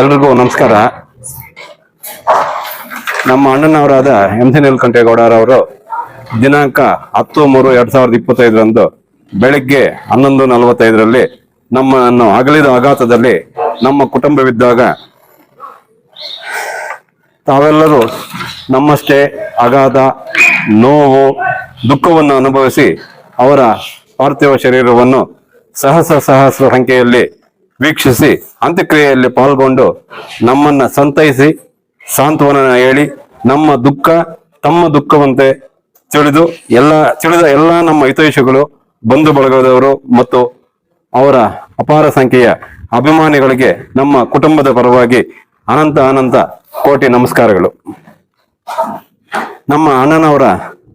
ಎಲ್ರಿಗೂ ನಮಸ್ಕಾರ. ನಮ್ಮ ಅಣ್ಣನವರಾದ ಎಂ ಸಿ ನೀಲಕಂಠೇಗೌಡರವರು ದಿನಾಂಕ ಹತ್ತು ಮೂರು ಎರಡ್ ಸಾವಿರದ ಇಪ್ಪತ್ತೈದರಂದು ಬೆಳಗ್ಗೆ ಹನ್ನೊಂದು ನಲವತ್ತೈದರಲ್ಲಿ ನಮ್ಮನ್ನು ಅಗಲಿದ ಆಘಾತದಲ್ಲಿ ನಮ್ಮ ಕುಟುಂಬವಿದ್ದಾಗ ತಾವೆಲ್ಲರೂ ನಮ್ಮಷ್ಟೇ ಅಗಾಧ ನೋವು, ದುಃಖವನ್ನು ಅನುಭವಿಸಿ ಅವರ ಪಾರ್ಥಿವ ಶರೀರವನ್ನು ಸಹಸ್ರ ಸಹಸ್ರ ಸಂಖ್ಯೆಯಲ್ಲಿ ವೀಕ್ಷಿಸಿ ಅಂತ್ಯಕ್ರಿಯೆಯಲ್ಲಿ ಪಾಲ್ಗೊಂಡು ನಮ್ಮನ್ನ ಸಂತೈಸಿ ಸಾಂತ್ವನ ಹೇಳಿ ನಮ್ಮ ದುಃಖ ತಮ್ಮ ದುಃಖವಂತೆ ತಿಳಿದು ಎಲ್ಲ ತಿಳಿದ ಎಲ್ಲ ನಮ್ಮ ಹಿತೈಷಿಗಳು, ಬಂಧು ಬಳಗದವರು ಮತ್ತು ಅವರ ಅಪಾರ ಸಂಖ್ಯೆಯ ಅಭಿಮಾನಿಗಳಿಗೆ ನಮ್ಮ ಕುಟುಂಬದ ಪರವಾಗಿ ಅನಂತ ಅನಂತ ಕೋಟಿ ನಮಸ್ಕಾರಗಳು. ನಮ್ಮ ಅಣ್ಣನವರ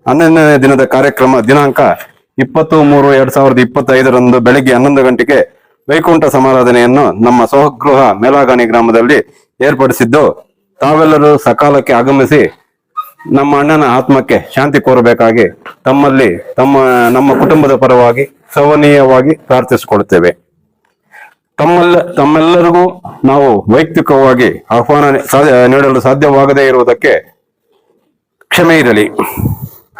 ಹನ್ನೊಂದನೇ ದಿನದ ಕಾರ್ಯಕ್ರಮ ದಿನಾಂಕ ಇಪ್ಪತ್ತು ಮೂರು ಎರಡ್ ಸಾವಿರದ ಇಪ್ಪತ್ತೈದರಂದು ಬೆಳಿಗ್ಗೆ ಹನ್ನೊಂದು ಗಂಟೆಗೆ ವೈಕುಂಠ ಸಮಾರಾಧನೆಯನ್ನು ನಮ್ಮ ಸ್ವಗೃಹ ಮೇಲಾಗಣಿ ಗ್ರಾಮದಲ್ಲಿ ಏರ್ಪಡಿಸಿದ್ದು, ತಾವೆಲ್ಲರೂ ಸಕಾಲಕ್ಕೆ ಆಗಮಿಸಿ ನಮ್ಮ ಅಣ್ಣನ ಆತ್ಮಕ್ಕೆ ಶಾಂತಿ ಕೋರಬೇಕಾಗಿ ತಮ್ಮಲ್ಲಿ ತಮ್ಮ, ನಮ್ಮ ಕುಟುಂಬದ ಪರವಾಗಿ ಸವನೀಯವಾಗಿ ಪ್ರಾರ್ಥಿಸಿಕೊಳ್ಳುತ್ತೇವೆ. ತಮ್ಮಲ್ಲ, ತಮ್ಮೆಲ್ಲರಿಗೂ ನಾವು ವೈಯಕ್ತಿಕವಾಗಿ ಆಹ್ವಾನ ನೀಡಲು ಸಾಧ್ಯವಾಗದೇ ಇರುವುದಕ್ಕೆ ಕ್ಷಮೆ ಇರಲಿ.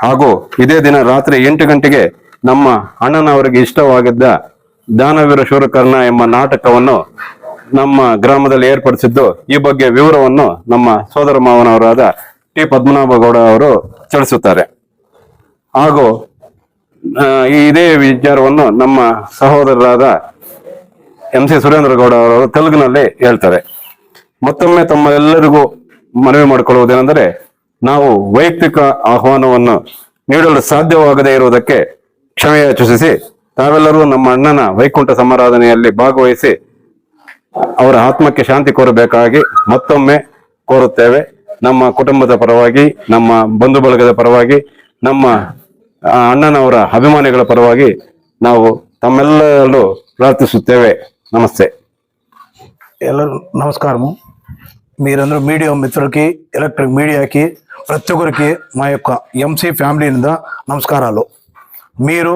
ಹಾಗೂ ಇದೇ ದಿನ ರಾತ್ರಿ ಎಂಟು ಗಂಟೆಗೆ ನಮ್ಮ ಅಣ್ಣನವರಿಗೆ ಇಷ್ಟವಾಗಿದ್ದ ದಾನವೀರ ಶೂರಕರ್ಣ ಎಂಬ ನಾಟಕವನ್ನು ನಮ್ಮ ಗ್ರಾಮದಲ್ಲಿ ಏರ್ಪಡಿಸಿದ್ದು ಈ ಬಗ್ಗೆ ವಿವರವನ್ನು ನಮ್ಮ ಸೋದರ ಮಾವನವರಾದ ಟಿ ಪದ್ಮನಾಭ ಗೌಡ ಅವರು ತಿಳಿಸುತ್ತಾರೆ. ಹಾಗೂ ಇದೇ ವಿಚಾರವನ್ನು ನಮ್ಮ ಸಹೋದರರಾದ ಎಂ ಸಿ ಸುರೇಂದ್ರ ಗೌಡ ಅವರು ತೆಲುಗಿನಲ್ಲಿ ಹೇಳ್ತಾರೆ. ಮತ್ತೊಮ್ಮೆ ತಮ್ಮೆಲ್ಲರಿಗೂ ಮನವಿ ಮಾಡಿಕೊಳ್ಳುವುದೇನೆಂದರೆ, ನಾವು ವೈಯಕ್ತಿಕ ಆಹ್ವಾನವನ್ನು ನೀಡಲು ಸಾಧ್ಯವಾಗದೇ ಇರುವುದಕ್ಕೆ ಕ್ಷಮೆ ಯಾಚಿಸಿ ತಾವೆಲ್ಲರೂ ನಮ್ಮ ಅಣ್ಣನ ವೈಕುಂಠ ಸಮಾರಾಧನೆಯಲ್ಲಿ ಭಾಗವಹಿಸಿ ಅವರ ಆತ್ಮಕ್ಕೆ ಶಾಂತಿ ಕೋರಬೇಕಾಗಿ ಮತ್ತೊಮ್ಮೆ ಕೋರುತ್ತೇವೆ. ನಮ್ಮ ಕುಟುಂಬದ ಪರವಾಗಿ, ನಮ್ಮ ಬಂಧು ಬಳಗದ ಪರವಾಗಿ, ನಮ್ಮ ಅಣ್ಣನವರ ಅಭಿಮಾನಿಗಳ ಪರವಾಗಿ ನಾವು ತಮ್ಮೆಲ್ಲರಲ್ಲೂ ಪ್ರಾರ್ಥಿಸುತ್ತೇವೆ. ನಮಸ್ತೆ. ಎಲ್ಲರೂ నమస్కారము ಮೀರಂದ್ರೆ ಮೀಡಿಯಾ ಮಿತ್ರಕ್ಕೆ, ಎಲೆಕ್ಟ್ರಿಕ್ ಮೀಡಿಯಾಕಿ ప్రతి ఒక్కరికి మా ಸಿ ಫ್ಯಾಮಿಲಿಯಿಂದ ఫ్యామిలీ నమస్కారాలు ಮೀರು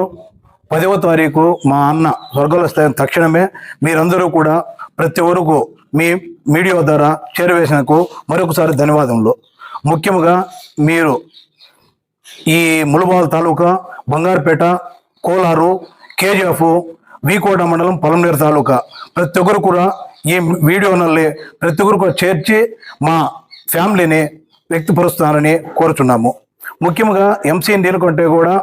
పదవ తారీఖు మా అన్న స్వర్గస్థాయి తక్షణమే మీరందరూ కూడా ప్రతి వరకు మీ మీడియా ద్వారా చేరవేసినకు మరొకసారి ధన్యవాదములు. ముఖ్యంగా మీరు ఈ ములుబాల్ తాలూకా బంగారుపేట కోలారు కేజీఎఫ్ వికోట మండలం పొలంనేరు తాలూకా ప్రతి ఒక్కరు కూడా ఈ వీడియోనల్ని ప్రతి ఒక్కరు కూడా చేర్చి మా ఫ్యామిలీని వ్యక్తిపరుస్తున్నారని కోరుచున్నాము. ముఖ్యంగా ఎంసీఎన్ నీలకంటే కూడా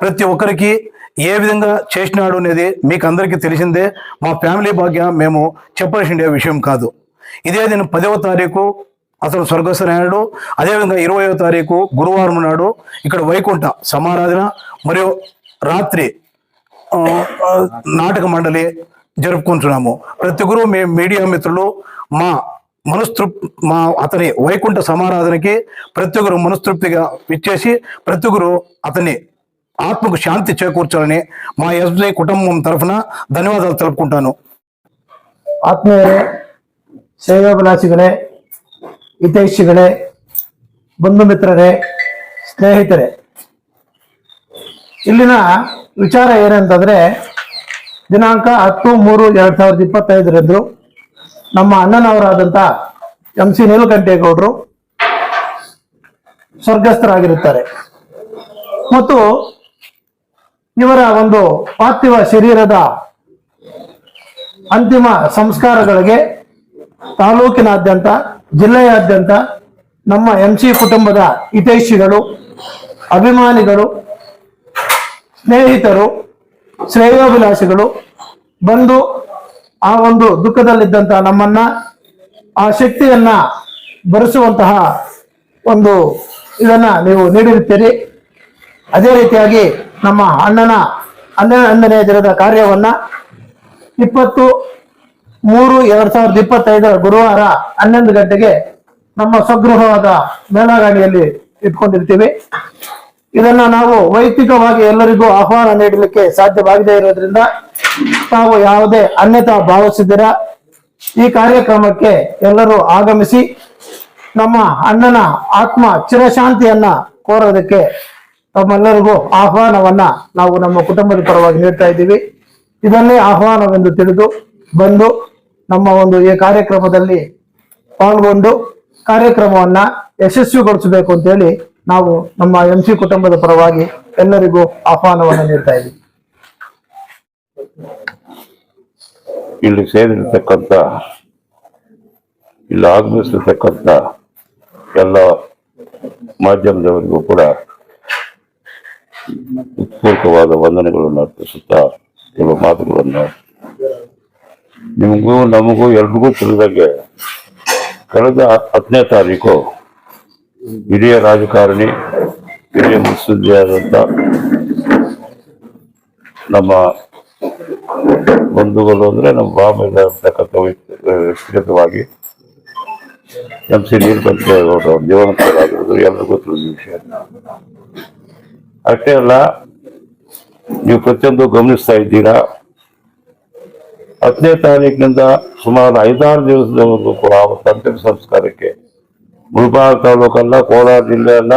ప్రతి ఒక్కరికి ఏ విధంగా చేసినాడు అనేది మీకు అందరికీ తెలిసిందే. మా ఫ్యామిలీ భాగ్య మేము చెప్పాల్సిన విషయం కాదు. ఇదే నేను పదవ తారీఖు అతను స్వర్గస్థనాయుడు అదేవిధంగా ఇరవయో తారీఖు గురువారం నాడు ఇక్కడ వైకుంఠ సమారాధన మరియు రాత్రి నాటక మండలి జరుపుకుంటున్నాము. ప్రతి ఒక్కరు మేము మీడియా మిత్రులు మా మనస్తృప్ మా అతని వైకుంఠ సమారాధనకి ప్రతి ఒక్కరు మనస్తృప్తిగా ఇచ్చేసి ప్రతి ఒక్కరు అతని ఆత్మకు శాంతి చేకూర్చాలని మా ఎస్బీ కుటుంబం తరఫున ధన్యవాదాలు తెలుపుకుంటాను ಆತ್ಮೀಯರೇ ಸೇವಾಭಿಲಾಷಿಗಳೇ ಹಿತೈಷಿಗಳೇ ಬಂಧು ಮಿತ್ರರೇ ಸ್ನೇಹಿತರೆ ಇಲ್ಲಿನ ವಿಚಾರ ಏನಂತಂದ್ರೆ ದಿನಾಂಕ ಹತ್ತು ಮೂರು ಎರಡ್ ಸಾವಿರದ ಇಪ್ಪತ್ತೈದರಂದು ನಮ್ಮ ಅಣ್ಣನವರಾದಂಥ ಎಂ ಸಿ ನೀಲಕಂಠೇಗೌಡರು ಸ್ವರ್ಗಸ್ಥರಾಗಿರುತ್ತಾರೆ ಮತ್ತು ಇವರ ಒಂದು ಪಾರ್ಥಿವ ಶರೀರದ ಅಂತಿಮ ಸಂಸ್ಕಾರಗಳಿಗೆ ತಾಲೂಕಿನಾದ್ಯಂತ, ಜಿಲ್ಲೆಯಾದ್ಯಂತ ನಮ್ಮ ಎಂ ಸಿ ಕುಟುಂಬದ ಹಿತೈಷಿಗಳು, ಅಭಿಮಾನಿಗಳು, ಸ್ನೇಹಿತರು, ಶ್ರೇಯೋಭಿಲಾಷಿಗಳು ಬಂದು ಆ ಒಂದು ದುಃಖದಲ್ಲಿದ್ದಂತಹ ನಮ್ಮನ್ನ, ಆ ಶಕ್ತಿಯನ್ನ ಬರೆಸುವಂತಹ ಒಂದು ಇದನ್ನ ನೀವು ನೀಡಿರುತ್ತೀರಿ. ಅದೇ ರೀತಿಯಾಗಿ ನಮ್ಮ ಅಣ್ಣನ ಹನ್ನೆರಡನೇ ದಿನದ ಕಾರ್ಯವನ್ನ ಇಪ್ಪತ್ತು ಮೂರು ಎರಡ್ ಸಾವಿರದ ಇಪ್ಪತ್ತೈದರ ಗುರುವಾರ ಹನ್ನೊಂದು ಗಂಟೆಗೆ ನಮ್ಮ ಸ್ವಗೃಹವಾದ ಮೇಳಗಾಡಿಯಲ್ಲಿ ಇಟ್ಕೊಂಡಿರ್ತೀವಿ. ಇದನ್ನ ನಾವು ವೈಯಕ್ತಿಕವಾಗಿ ಎಲ್ಲರಿಗೂ ಆಹ್ವಾನ ನೀಡಲಿಕ್ಕೆ ಸಾಧ್ಯವಾಗದೇ ಇರೋದ್ರಿಂದ ತಾವು ಯಾವುದೇ ಅನ್ಯತಾ ಭಾವಿಸಿದ್ದೀರಾ, ಈ ಕಾರ್ಯಕ್ರಮಕ್ಕೆ ಎಲ್ಲರೂ ಆಗಮಿಸಿ ನಮ್ಮ ಅಣ್ಣನ ಆತ್ಮ ಚಿರಶಾಂತಿಯನ್ನ ಕೋರೋದಕ್ಕೆ ತಮ್ಮೆಲ್ಲರಿಗೂ ಆಹ್ವಾನವನ್ನ ನಾವು ನಮ್ಮ ಕುಟುಂಬದ ಪರವಾಗಿ ನೀಡ್ತಾ ಇದ್ದೀವಿ. ಇದನ್ನೇ ಆಹ್ವಾನವೆಂದು ತಿಳಿದು ಬಂದು ನಮ್ಮ ಒಂದು ಈ ಕಾರ್ಯಕ್ರಮದಲ್ಲಿ ಪಾಲ್ಗೊಂಡು ಕಾರ್ಯಕ್ರಮವನ್ನ ಯಶಸ್ವಿಗೊಳಿಸಬೇಕು ಅಂತ ಹೇಳಿ ನಾವು ನಮ್ಮ ಎಂ ಸಿ ಕುಟುಂಬದ ಪರವಾಗಿ ಎಲ್ಲರಿಗೂ ಆಹ್ವಾನವನ್ನು ನೀಡ್ತಾ ಇದ್ದೀವಿ. ಇಲ್ಲಿ ಸೇರಿರ್ತಕ್ಕಂಥ, ಇಲ್ಲಿ ಆಗಮಿಸಿರ್ತಕ್ಕಂಥ ಎಲ್ಲ ಮಾಧ್ಯಮದವರಿಗೂ ಕೂಡ ಉತ್ಪೂರ್ವಕವಾದ ವಂದನೆಗಳನ್ನು ಅರ್ಪಿಸುತ್ತಾ ಕೆಲವು ಮಾತುಗಳನ್ನು ನಿಮಗೂ ನಮಗೂ ಎಲ್ರಿಗೂ ತಿಳಿದಂಗೆ ಕಳೆದ ಹತ್ತನೇ ತಾರೀಕು ಹಿರಿಯ ರಾಜಕಾರಣಿ, ಹಿರಿಯ ಮುತ್ಸದ್ದಿಯಾದಂಥ ನಮ್ಮ ಬಂಧುಗಳು ಅಂದರೆ ನಮ್ಮ ಬಾಬೆಲ್ಲ ಇರ್ತಕ್ಕಂಥ ವ್ಯಕ್ತಿ- ವ್ಯಕ್ತಿಗತವಾಗಿ ಎಂ ಸಿ ನೀಲಕಂಠೇಗೌಡರು ಜೀವನ ಎಲ್ರಿಗೂ ತಿಳಿದ ವಿಷಯ. ಅಷ್ಟೇ ಅಲ್ಲ, ನೀವು ಪ್ರತಿಯೊಂದು ಗಮನಿಸ್ತಾ ಇದ್ದೀರಾ? ಹತ್ತನೇ ತಾರೀಕಿನಿಂದ ಸುಮಾರು ಐದಾರು ದಿವಸದವರೆಗೂ ಕೂಡ ಅವತ್ತು ಅಂತಿಮ ಸಂಸ್ಕಾರಕ್ಕೆ ಮುಳಬಾಗ ತಾಲೂಕಲ್ಲ, ಕೋಲಾರ ಜಿಲ್ಲೆ ಅಲ್ಲ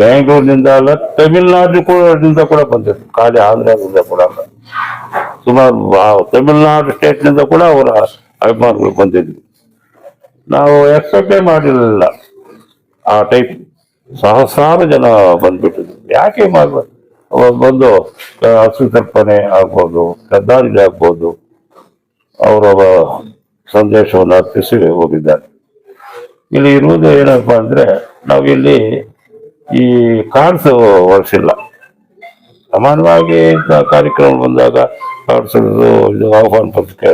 ಬೆಂಗಳೂರಿನಿಂದ ಅಲ್ಲ, ತಮಿಳ್ನಾಡು ಕೂಡ ಕೂಡ ಬಂದಿತ್ತು ಖಾಲಿ ಆಂಧ್ರದಿಂದ ಕೂಡ ಅಲ್ಲ. ಸುಮಾರು ತಮಿಳ್ನಾಡು ಸ್ಟೇಟ್ನಿಂದ ಕೂಡ ಅವರ ಅಭಿಮಾನಿಗಳು ಬಂದಿದ್ವಿ ನಾವು ಎಕ್ಸೆಪ್ಟೇ ಮಾಡಿರಲಿಲ್ಲ ಆ ಟೈಪ್ ಸಹಸ್ರಾರು ಜನ ಬಂದ್ಬಿಟ್ಟಿದ್ರು. ಯಾಕೆ ಬಂದು ಹಸು ತರ್ಪಣೆ ಆಗ್ಬೋದು ಕದ್ದಾರಿಗೆ ಆಗ್ಬೋದು. ಅವರ ಸಂದೇಶವನ್ನು ಅರ್ಪಿಸಿ ಹೋಗಿದ್ದಾರೆ. ಇಲ್ಲಿ ಇರುವುದು ಏನಪ್ಪ ಅಂದ್ರೆ ನಾವಿಲ್ಲಿ ಈ ಕಾರ್ಡ್ಸ್ ವರ್ಷಿಲ್ಲ ಸಾಮಾನ್ಯವಾಗಿ ಕಾರ್ಯಕ್ರಮ ಬಂದಾಗ ಕಾರ್ಡ್ಸ್ ಇದು ಆಹ್ವಾನ ಪತ್ರಿಕೆ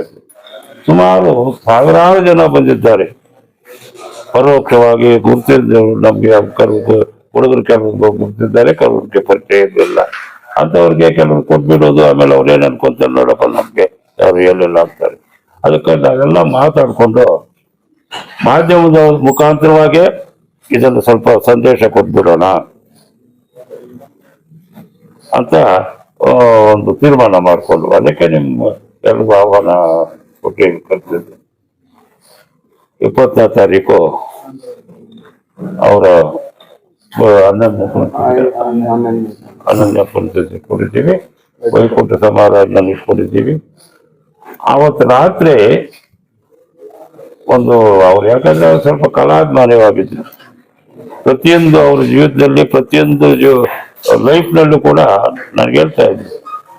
ಸುಮಾರು ಸಾವಿರಾರು ಜನ ಬಂದಿದ್ದಾರೆ. ಪರೋಕ್ಷವಾಗಿ ಗುರುತಿದ್ದು ನಮಗೆ ಕರ್ಮಕ್ಕೆ ಹುಡುಗರು ಕೆಲವರು ಗುರುತಿದ್ದಾರೆ ಕೆಲವ್ರಿಗೆ ಪರಿಚಯ ಇರಲಿಲ್ಲ ಅಂಥವ್ರಿಗೆ ಕೆಲವರು ಕೊಟ್ಬಿಡೋದು, ಆಮೇಲೆ ಅವ್ರು ಏನು ಅನ್ಕೊಂತಾರೆ ನೋಡಪ್ಪ ನಮಗೆ ಅವ್ರು ಹೇಳಿಲ್ಲ ಅಂತಾರೆ. ಅದಕ್ಕೆ ನಾವೆಲ್ಲ ಮಾತಾಡಿಕೊಂಡು ಮಾಧ್ಯಮದ ಮುಖಾಂತರವಾಗಿ ಇದನ್ನು ಸ್ವಲ್ಪ ಸಂದೇಶ ಕೊಟ್ಬಿಡೋಣ ಅಂತ ಒಂದು ತೀರ್ಮಾನ ಮಾಡಿಕೊಂಡು, ಅದಕ್ಕೆ ನಿಮ್ಮ ಎಲ್ರಿಗೂ ಆಹ್ವಾನ ಕೊಟ್ಟು ಕರೆದಿದ್ದು ಇಪ್ಪತ್ತನೇ ತಾರೀಕು ಅವರ ಹನ್ನೊಂದನೇ ಹನ್ನೊಂದನೇ ಇಟ್ಕೊಂಡಿದ್ದೀವಿ ವೈಕುಂಠ ಸಮಾರಾಧನೆ ಇಟ್ಕೊಂಡಿದ್ದೀವಿ ಆವತ್ತು ರಾತ್ರಿ ಒಂದು, ಅವ್ರು ಯಾಕಂದ್ರೆ ಸ್ವಲ್ಪ ಕಲಾಭಿಮಾನಿಯಾಗಿದ್ರು ಪ್ರತಿಯೊಂದು ಅವ್ರ ಜೀವಿತದಲ್ಲಿ, ಪ್ರತಿಯೊಂದು ಲೈಫ್ನಲ್ಲೂ ಕೂಡ ನನಗೆ ಹೇಳ್ತಾ ಇದ್ರು.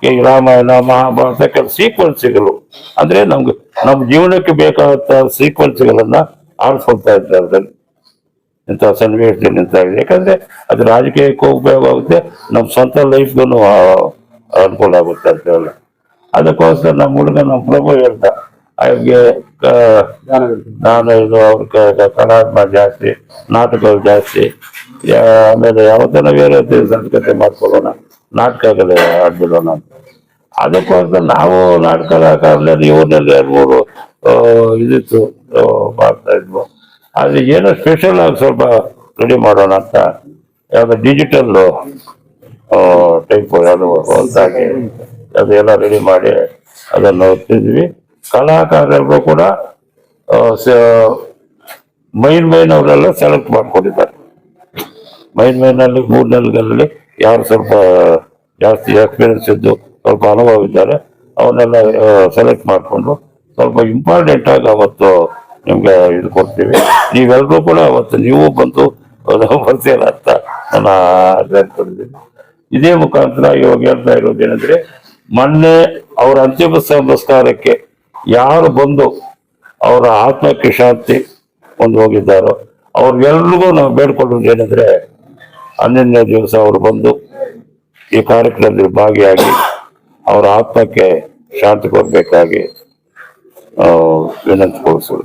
ಈ ರಾಮಾಯಣ, ಮಹಾಭಾರತ ಕೆಲವು ಸೀಕ್ವೆನ್ಸ್ಗಳು ಅಂದ್ರೆ ನಮ್ಗೆ ನಮ್ಮ ಜೀವನಕ್ಕೆ ಬೇಕಾದಂತ ಸೀಕ್ವೆನ್ಸ್ಗಳನ್ನ ಆರಿಸ್ಕೊಳ್ತಾ ಇದ್ದಾರೆ ಅದ್ರಲ್ಲಿ. ಇಂಥ ಸನ್ನಿವೇಶದಲ್ಲಿ ಇದೆ ಯಾಕಂದ್ರೆ ಅದು ರಾಜಕೀಯಕ್ಕೆ ಉಪಯೋಗ ಆಗುತ್ತೆ, ನಮ್ಮ ಸ್ವಂತ ಲೈಫ್ಗೂ ಅನುಕೂಲ ಆಗುತ್ತೆ ಅಂತ ಹೇಳ ಅದಕ್ಕೋಸ್ಕರ ನಮ್ಮ ಹುಡುಗ ನಮ್ಮ ಪ್ರಭು ಹೇಳ್ದ ಅವ್ರಿಗೆ ನಾನು ಇದು ಅವ್ರ ಕಲಾತ್ಮ ಜಾಸ್ತಿ, ನಾಟಕಗಳು ಜಾಸ್ತಿ ಆಮೇಲೆ ಆಮೇಲೆ ಯಾವತ್ತನ ಬೇರೆ ಸಂಸ್ಕೃತಿ ಮಾಡ್ಕೊಳ್ಳೋಣ. ನಾಟಕಗಳು ಆಡ್ಬಿಡೋಣ ಅಂತ ಅದಕ್ಕೋಸ್ಕರ ನಾವು ನಾಟಕದಲ್ಲಿ ಇವ್ರನ್ನೆಲ್ಲ ಮೂರು ಇದಿತ್ತು ಮಾಡ್ತಾ ಇದ್ವು. ಆದ್ರೆ ಏನೋ ಸ್ಪೆಷಲ್ ಆಗಿ ಸ್ವಲ್ಪ ರೆಡಿ ಮಾಡೋಣ ಅಂತ. ಯಾವ್ದು ಡಿಜಿಟಲ್ ಟೈಪ್ ಯಾವುದು ಹೊಸದಾಗಿ ಅದೆಲ್ಲ ರೆಡಿ ಮಾಡಿ ಅದನ್ನು ಓದ್ತಿದ್ವಿ. ಕಲಾಕಾರರು ಕೂಡ ಮೈನ್ ಮೈನ್ ಅವರೆಲ್ಲ ಸೆಲೆಕ್ಟ್ ಮಾಡ್ಕೊಂಡಿದ್ದಾರೆ. ಮೈನ್ ಮೈನಲ್ಲಿ ಮೂರು ನೆಲೆಗಳಲ್ಲಿ ಯಾರು ಸ್ವಲ್ಪ ಜಾಸ್ತಿ ಎಕ್ಸ್ಪೀರಿಯನ್ಸ್ ಇದ್ದು ಸ್ವಲ್ಪ ಅನುಭವ ಇದ್ದಾರೆ ಅವನ್ನೆಲ್ಲ ಸೆಲೆಕ್ಟ್ ಮಾಡಿಕೊಂಡು ಸ್ವಲ್ಪ ಇಂಪಾರ್ಟೆಂಟ್ ಆಗಿ ಅವತ್ತು ನಿಮಗೆ ಇದು ಕೊಡ್ತೀವಿ. ನೀವೆಲ್ಲರೂ ಕೂಡ ಅವತ್ತು ನೀವು ಬಂದು ಬರ್ತೀರ ಅಂತ ನನ್ನ ಅನ್ಕೊಂಡಿದ್ದೀನಿ ಇದೇ ಮುಖಾಂತರ ಇವಾಗ ಹೇಳ್ತಾ ಇರೋದು ಏನಂದ್ರೆ, ಮೊನ್ನೆ ಅವರ ಅಂತಿಮ ಸಂಸ್ಕಾರಕ್ಕೆ ಯಾರು ಬಂದು ಅವರ ಆತ್ಮಕ್ಕೆ ಶಾಂತಿ ಒಂದು ಹೋಗಿದ್ದಾರೋ ಅವ್ರಿಗೆಲ್ರಿಗೂ ನಾವು ಬೇಡ್ಕೊಳ್ಳೋದು ಏನಂದ್ರೆ ಹನ್ನೊಂದನೇ ದಿವಸ ಅವರು ಬಂದು ಈ ಕಾರ್ಯಕ್ರಮದಲ್ಲಿ ಭಾಗಿಯಾಗಿ ಅವರ ಆತ್ಮಕ್ಕೆ ಶಾಂತಿ ಕೊಡಬೇಕಾಗಿ ವಿನಂತಿಗೊಳಿಸೋದು